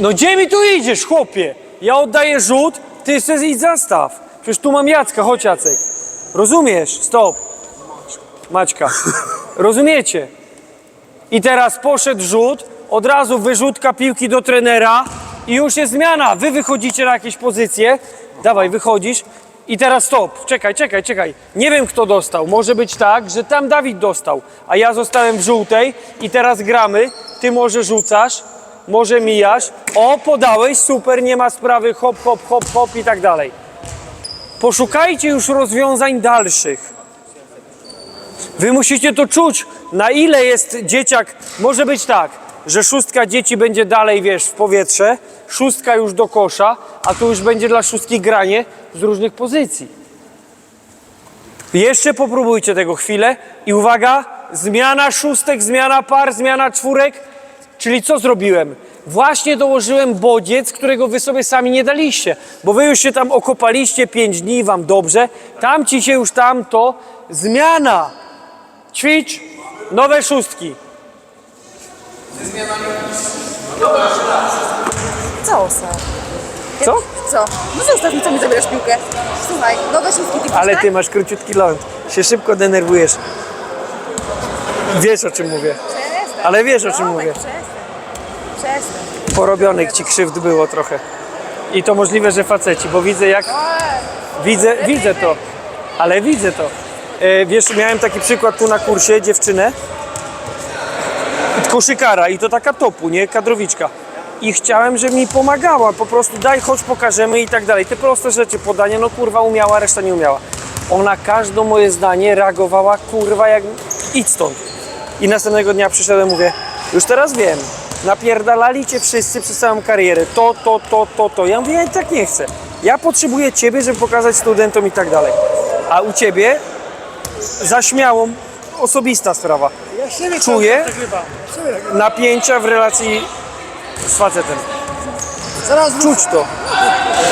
No gdzie mi tu idziesz, chłopie? Ja oddaję rzut, ty se idź zastaw. Przecież tu mam Jacka, chodź Jacek. Rozumiesz? Stop. Maćka. Rozumiecie? I teraz poszedł rzut, od razu wyrzutka piłki do trenera i już jest zmiana. Wy wychodzicie na jakieś pozycje. Dawaj, wychodzisz. I teraz stop. Czekaj, czekaj, czekaj. Nie wiem kto dostał. Może być tak, że tam Dawid dostał, a ja zostałem w żółtej i teraz gramy. Ty może rzucasz, może mijasz. O, podałeś, super, nie ma sprawy, hop, hop, hop, hop i tak dalej. Poszukajcie już rozwiązań dalszych. Wy musicie to czuć, na ile jest dzieciak. Może być tak, że szóstka dzieci będzie dalej, wiesz, w powietrze, szóstka już do kosza, a tu już będzie dla szóstki granie z różnych pozycji. Jeszcze popróbujcie tego chwilę i uwaga, zmiana szóstek, zmiana par, zmiana czwórek. Czyli co zrobiłem? Właśnie dołożyłem bodziec, którego wy sobie sami nie daliście, bo wy już się tam okopaliście 5 dni, wam dobrze, tam ci się już tam to zmiana. Ćwicz, nowe szóstki. Co, Osa? Co? Co? No zostaw mi, co mi zabierasz piłkę. Słuchaj, nowe szóstki ty Ale tak? ty masz króciutki ląd, się szybko denerwujesz. Wiesz o czym mówię. Ale wiesz, o czym Tomek, mówię. Przestań. Przestań. Porobionych ci krzywd było trochę. I to możliwe, że faceci, bo widzę jak... Widzę, widzę to, ale widzę to. E, wiesz, miałem taki przykład tu na kursie, dziewczynę, koszykara i to taka topu, nie, kadrowiczka. I chciałem, żeby mi pomagała, po prostu daj, chodź, pokażemy i tak dalej. Te proste rzeczy, podanie, no kurwa umiała, reszta nie umiała. Ona każde moje zdanie reagowała, kurwa, jak idź stąd. I następnego dnia przyszedłem, mówię, już teraz wiem, napierdalali cię wszyscy przez całą karierę, to, to, to, to, to. Ja mówię, ja i tak nie chcę. Ja potrzebuję ciebie, żeby pokazać studentom i tak dalej. A u ciebie za śmiałą, osobista sprawa. Czuję napięcia w relacji z facetem. Czuć to.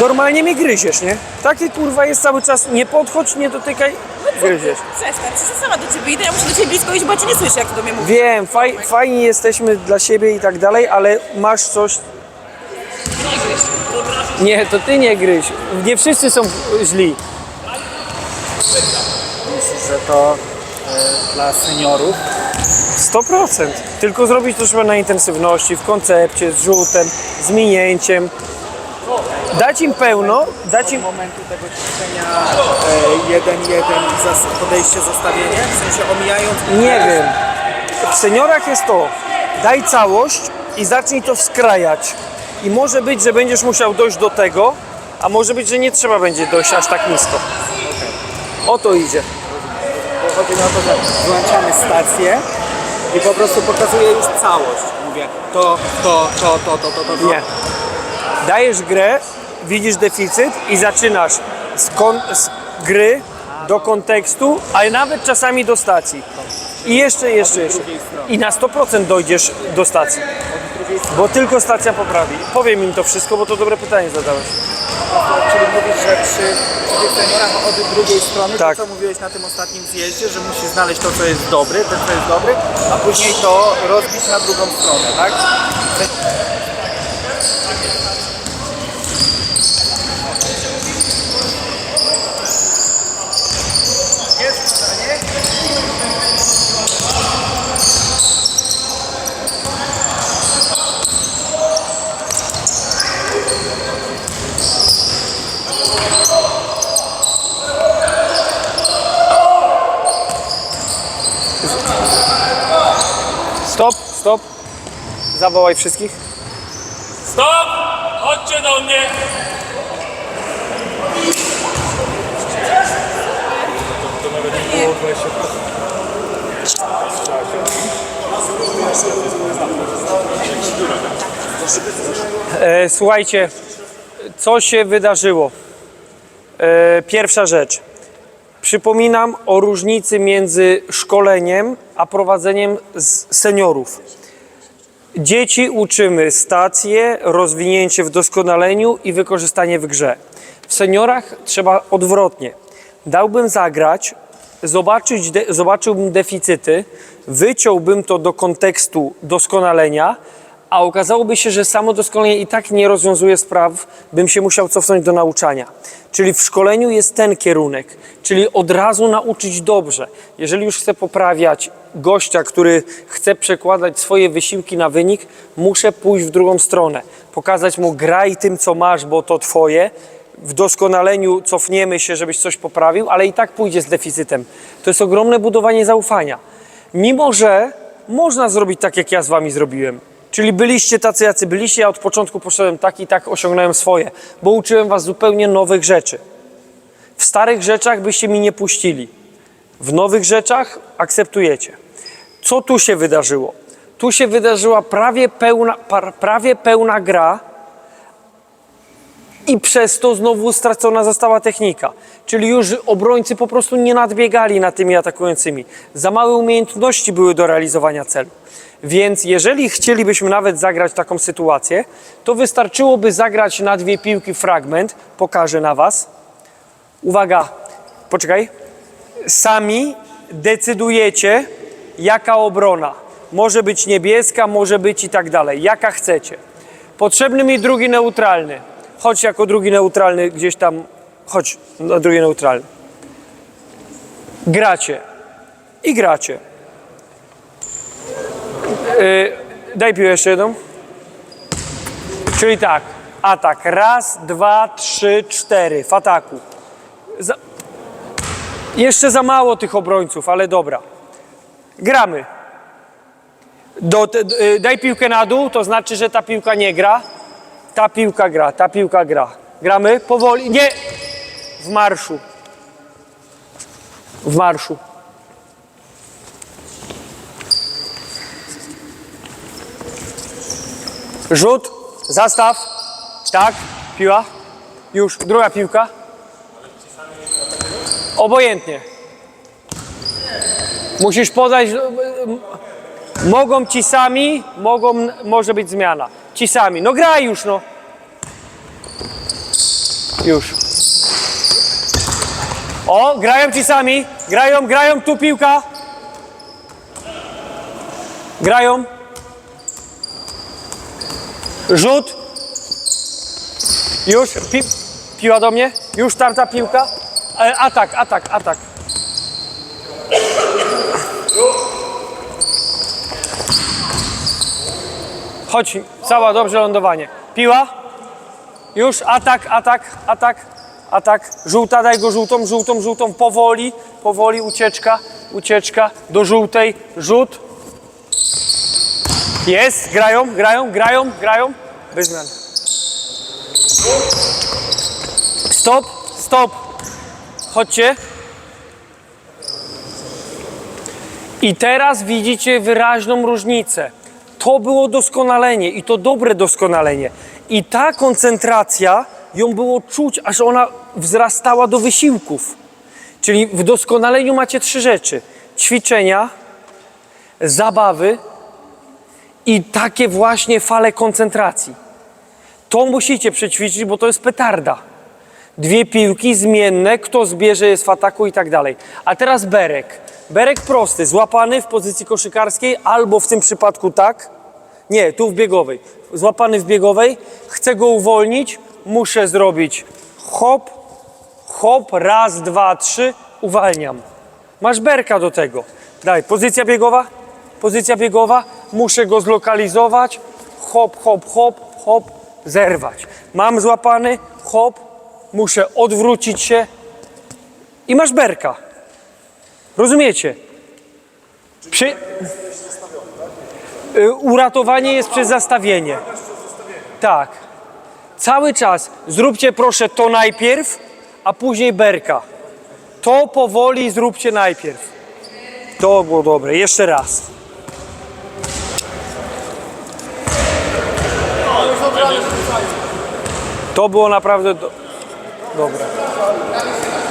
Normalnie mnie gryziesz, nie? Taki kurwa jest cały czas, nie podchodź, nie dotykaj, gryziesz. Przestań, przecież sama do ciebie idę, ja muszę do ciebie blisko iść, bo ja cię nie słyszę, jak ty do mnie mówisz. Wiem, faj, fajni jesteśmy dla siebie i tak dalej, ale masz coś... Nie, to ty nie gryź. Nie wszyscy są źli. Myślę, że to e, dla seniorów 100%. Tylko zrobić to trzeba na intensywności, w koncepcie, z rzutem, z minięciem. Dać im pełno, dać im... momentu tego ćwiczenia e, jeden, jeden zas- podejście, zestawienie, w sensie omijając Nie wiem. W seniorach jest to, daj całość i zacznij to skrajać. I może być, że będziesz musiał dojść do tego, a może być, że nie trzeba będzie dojść aż tak nisko. O to idzie. bo chodzi na to, że włączamy stację i po prostu pokazuję już całość. Mówię to, to, to, to, to, to, to, to. Nie. Dajesz grę, widzisz deficyt i zaczynasz z, z gry do kontekstu, a nawet czasami do stacji. I jeszcze, jeszcze, jeszcze. I na 100% dojdziesz do stacji. Bo tylko stacja poprawi. Powiem im to wszystko, bo to dobre pytanie zadałeś. Czyli mówisz, że przy, przy seniorach od drugiej strony, Tak. to co mówiłeś na tym ostatnim zjeździe, że musisz znaleźć to, co jest dobry, ten, co jest dobry, a później to rozbić na drugą stronę, tak? Stop, stop. Zawołaj wszystkich. Stop! Chodźcie do mnie! To nawet nie było 20%. E, słuchajcie, co się wydarzyło? E, pierwsza rzecz. Przypominam o różnicy między szkoleniem a prowadzeniem z seniorów. Dzieci uczymy stację, rozwinięcie w doskonaleniu i wykorzystanie w grze. W seniorach trzeba odwrotnie. Dałbym zagrać, zobaczyć, de, zobaczyłbym deficyty, wyciąłbym to do kontekstu doskonalenia, a okazałoby się, że samo doskonalenie i tak nie rozwiązuje spraw, bym się musiał cofnąć do nauczania. Czyli w szkoleniu jest ten kierunek, czyli od razu nauczyć dobrze. Jeżeli już chcę poprawiać gościa, który chce przekładać swoje wysiłki na wynik, muszę pójść w drugą stronę. Pokazać mu graj tym, co masz, bo to twoje. W doskonaleniu cofniemy się, żebyś coś poprawił, ale i tak pójdzie z deficytem. To jest ogromne budowanie zaufania. Mimo, że można zrobić tak, jak ja z wami zrobiłem. Czyli byliście tacy, jacy byliście, ja od początku poszedłem tak i tak osiągnąłem swoje, bo uczyłem was zupełnie nowych rzeczy. W starych rzeczach byście mi nie puścili. W nowych rzeczach akceptujecie. Co tu się wydarzyło? Tu się wydarzyła prawie pełna, prawie pełna gra i przez to znowu stracona została technika. Czyli już obrońcy po prostu nie nadbiegali nad tymi atakującymi. Za małe umiejętności były do realizowania celu. Więc jeżeli chcielibyśmy nawet zagrać taką sytuację, to wystarczyłoby zagrać na dwie piłki fragment. Pokażę na Was. Uwaga, poczekaj. Sami decydujecie, jaka obrona. Może być niebieska, może być i tak dalej. Jaka chcecie. Potrzebny mi drugi neutralny. Chodź jako drugi neutralny gdzieś tam. Chodź na drugi neutralny. Gracie. I gracie. Yy, daj piłę jeszcze jedną. Czyli tak. Atak. Raz, dwa, trzy, cztery. W ataku. Za... Jeszcze za mało tych obrońców, ale dobra. Gramy. Do, y, daj piłkę na dół, to znaczy, że ta piłka nie gra. Ta piłka gra, ta piłka gra. Gramy powoli. Nie! W marszu. W marszu. Rzut, zastaw. Tak, piła. Już, druga piłka. Obojętnie. Musisz podać. Mogą ci sami, mogą, może być zmiana. Ci sami. No graj już, no. Już. O, grają ci sami. Grają, grają, tu piłka. Grają. Rzut. Już. Pi piła do mnie. Już tarta piłka. E, atak, atak, atak. Chodź, cała dobrze lądowanie. Piła. Już atak, atak, atak, atak. Żółta, daj go żółtą, żółtą, żółtą. Powoli, powoli, ucieczka, ucieczka do żółtej. Rzut. Jest, grają, grają, grają, grają. Bez zmian. Stop, stop. Chodźcie. I teraz widzicie wyraźną różnicę. To było doskonalenie i to dobre doskonalenie. I ta koncentracja, ją było czuć, aż ona wzrastała do wysiłków. Czyli w doskonaleniu macie trzy rzeczy: ćwiczenia, zabawy i takie właśnie fale koncentracji. To musicie przećwiczyć, bo to jest petarda. Dwie piłki zmienne, kto zbierze jest w ataku i tak dalej. A teraz berek. Berek prosty, złapany w pozycji koszykarskiej albo w tym przypadku tak. Nie, tu w biegowej. Złapany w biegowej, chcę go uwolnić, muszę zrobić hop, hop, raz, dwa, trzy, uwalniam. Masz berka do tego. Daj, pozycja biegowa, pozycja biegowa, muszę go zlokalizować, hop, hop, hop, hop, zerwać. Mam złapany, hop, muszę odwrócić się i masz berka. Rozumiecie? Przy... Y, Uratowanie jest przez zastawienie. Tak. Cały czas zróbcie proszę to najpierw, a później berka. To powoli zróbcie najpierw. To było dobre. Jeszcze raz. To było naprawdę do... dobre.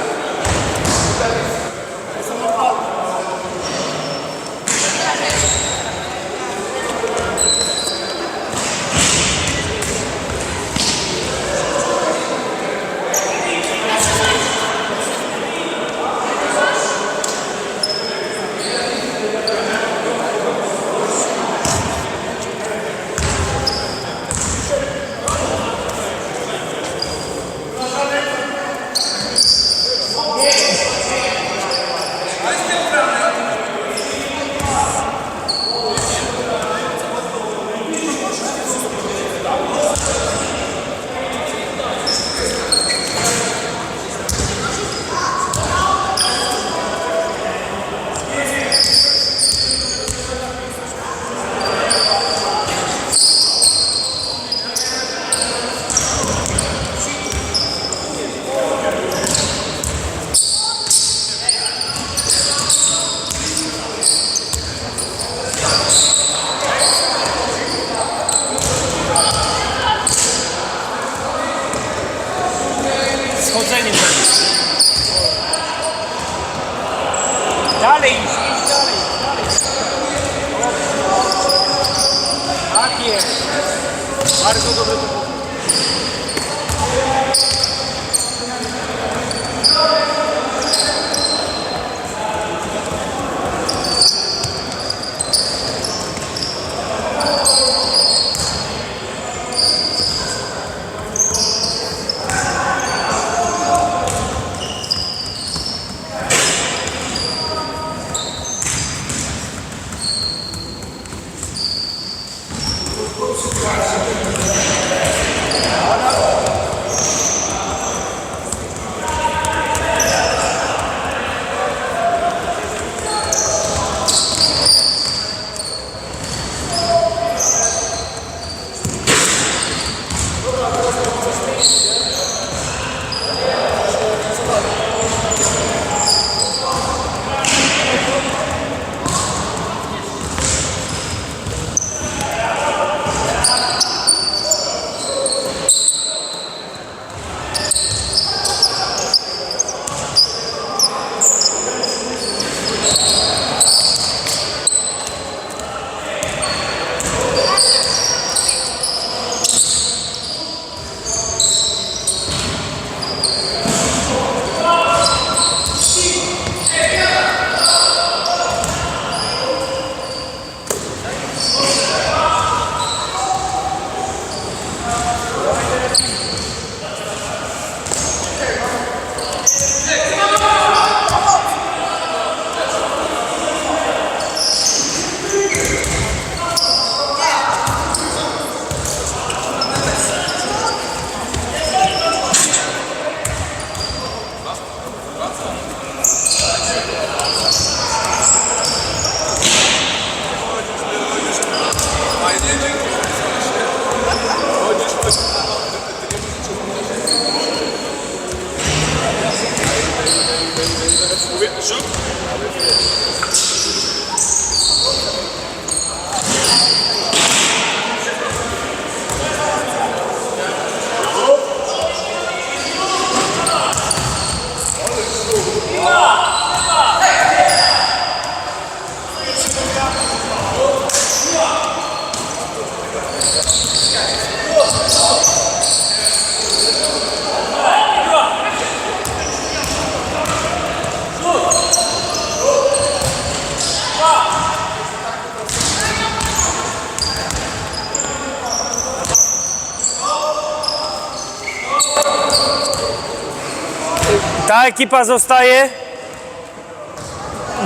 Ta ekipa zostaje.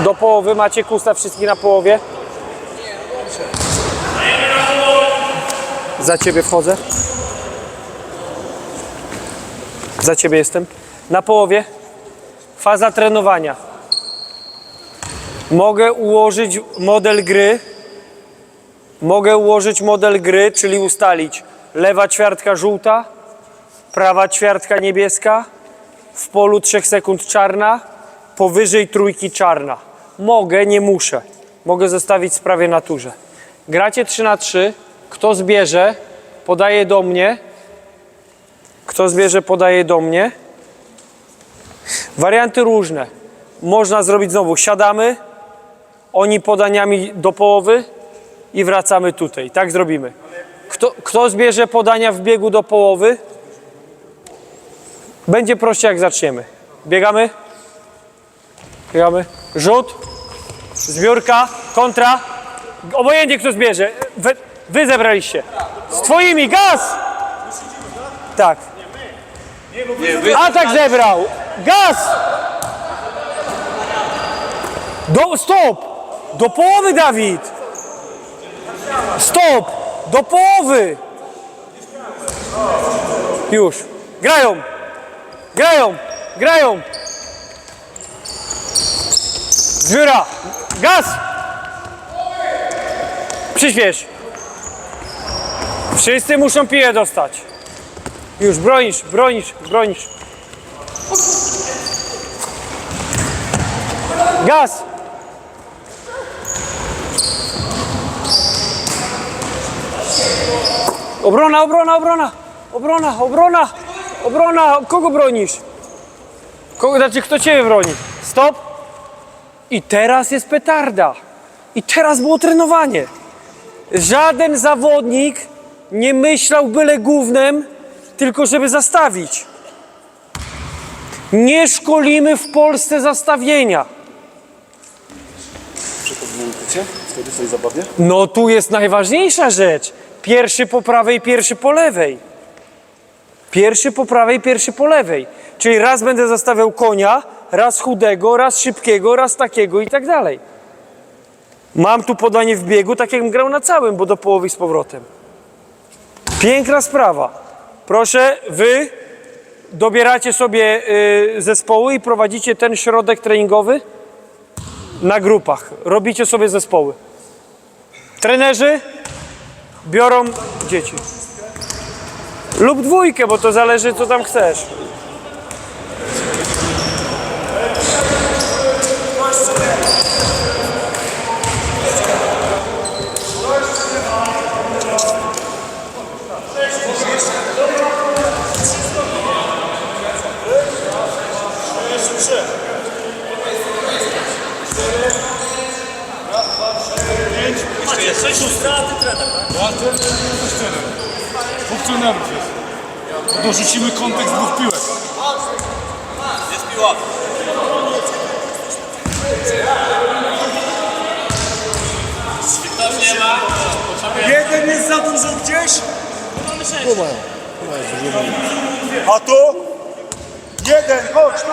Do połowy macie kusta wszystkich na połowie. Za ciebie wchodzę. Za ciebie jestem. Na połowie. Faza trenowania. Mogę ułożyć model gry. Mogę ułożyć model gry, czyli ustalić lewa ćwiartka żółta, prawa ćwiartka niebieska, w polu 3 sekund czarna, powyżej trójki czarna. Mogę, nie muszę. Mogę zostawić sprawie naturze. Gracie 3 na 3. Kto zbierze, podaje do mnie. Kto zbierze, podaje do mnie. Warianty różne. Można zrobić znowu siadamy, oni podaniami do połowy i wracamy tutaj. Tak zrobimy. Kto, kto zbierze podania w biegu do połowy, będzie prościej jak zaczniemy. Biegamy. Biegamy. Rzut. Zbiórka. Kontra. Obojętnie kto zbierze. Wy, wy zebraliście. Z twoimi. Gaz! Tak. Atak zebrał. Gaz! Do, stop! Do połowy, Dawid! Stop! Do połowy! Już. Grają! Grają! Grają! Zbióra! Gaz! Przyśpiesz! Wszyscy muszą piłę dostać. Już, bronisz, bronisz, bronisz. Gaz! Obrona, obrona, obrona! Obrona, obrona! Obrona! Kogo bronisz? Kogo, znaczy, kto ciebie broni? Stop. I teraz jest petarda. I teraz było trenowanie. Żaden zawodnik nie myślał byle głównym, tylko żeby zastawić. Nie szkolimy w Polsce zastawienia. Przypomnijcie wtedy w tej zabawie? No tu jest najważniejsza rzecz. Pierwszy po prawej, pierwszy po lewej. Pierwszy po prawej, pierwszy po lewej. Czyli raz będę zastawiał konia, raz chudego, raz szybkiego, raz takiego i tak dalej. Mam tu podanie w biegu, tak jakbym grał na całym, bo do połowy z powrotem. Piękna sprawa. Proszę, wy dobieracie sobie y, zespoły i prowadzicie ten środek treningowy na grupach. Robicie sobie zespoły. Trenerzy biorą dzieci. Lub dwójkę, bo to zależy co tam chcesz. Ja trener, to też trener. Dwóch trenerów jest. Dorzucimy kontekst dwóch piłek. Jeden jest za dużo gdzieś? A tu? Jeden, chodź tu.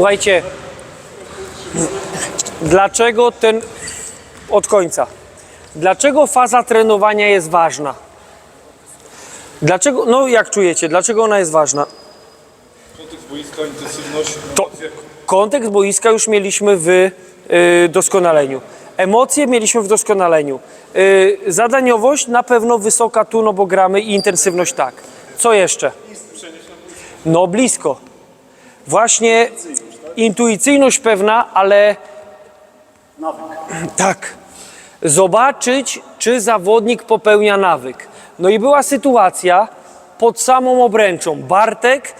Słuchajcie, dlaczego ten od końca? Dlaczego faza trenowania jest ważna? Dlaczego, no jak czujecie, dlaczego ona jest ważna? Kontekst boiska, intensywność. To kontekst boiska już mieliśmy w y, doskonaleniu. Emocje mieliśmy w doskonaleniu. Y, zadaniowość na pewno wysoka tu, no bo gramy i intensywność tak. Co jeszcze? No blisko. Właśnie intuicyjność pewna, ale tak. Zobaczyć, czy zawodnik popełnia nawyk. No i była sytuacja pod samą obręczą. Bartek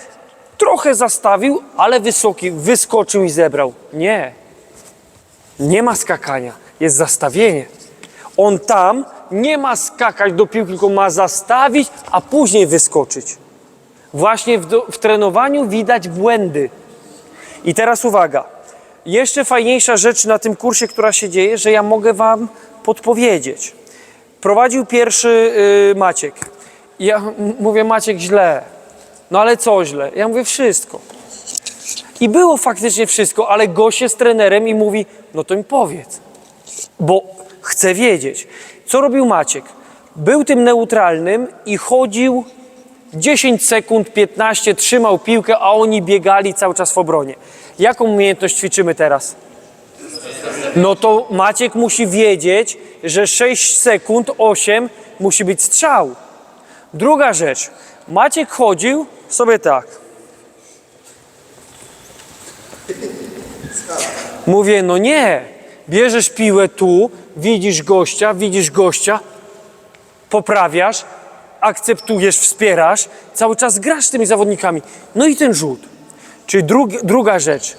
trochę zastawił, ale wysoki, wyskoczył i zebrał. Nie. Nie ma skakania, jest zastawienie. On tam nie ma skakać do piłki, tylko ma zastawić, a później wyskoczyć. Właśnie w, w trenowaniu widać błędy. I teraz uwaga. Jeszcze fajniejsza rzecz na tym kursie, która się dzieje, że ja mogę Wam podpowiedzieć. Prowadził pierwszy y, Maciek. Ja mówię, Maciek, źle. No ale co źle? Ja mówię, wszystko. I było faktycznie wszystko, ale gość jest trenerem i mówi, no to mi powiedz. Bo chcę wiedzieć. Co robił Maciek? Był tym neutralnym i chodził 10 sekund, 15, trzymał piłkę, a oni biegali cały czas w obronie. Jaką umiejętność ćwiczymy teraz? No to Maciek musi wiedzieć, że 6 sekund, 8 musi być strzał. Druga rzecz. Maciek chodził sobie tak. Mówię, no nie. Bierzesz piłę tu, widzisz gościa, widzisz gościa, poprawiasz, akceptujesz, wspierasz, cały czas grasz z tymi zawodnikami. No i ten rzut. Czyli drug, druga rzecz.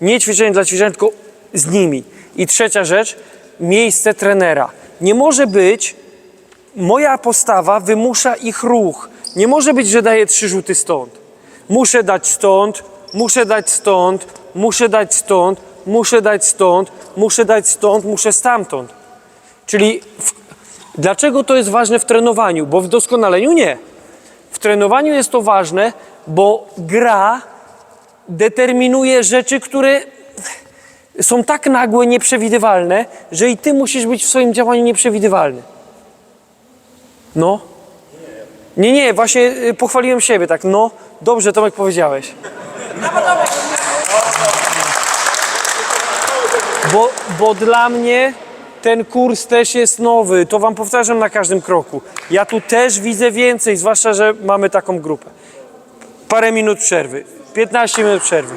Nie ćwiczenie dla ćwiczenia, tylko z nimi. I trzecia rzecz, miejsce trenera. Nie może być, moja postawa wymusza ich ruch. Nie może być, że daję trzy rzuty stąd. Muszę dać stąd, muszę dać stąd, muszę dać stąd, muszę dać stąd, muszę dać stąd, muszę stamtąd. Czyli w, dlaczego to jest ważne w trenowaniu? Bo w doskonaleniu nie. W trenowaniu jest to ważne, bo gra determinuje rzeczy, które są tak nagłe, nieprzewidywalne, że i ty musisz być w swoim działaniu nieprzewidywalny. No. Nie, nie, właśnie y, pochwaliłem siebie tak. No, dobrze, Tomek powiedziałeś. Bo, bo dla mnie ten kurs też jest nowy. To wam powtarzam na każdym kroku. Ja tu też widzę więcej, zwłaszcza, że mamy taką grupę. Parę minut przerwy. 15 minut przerwy.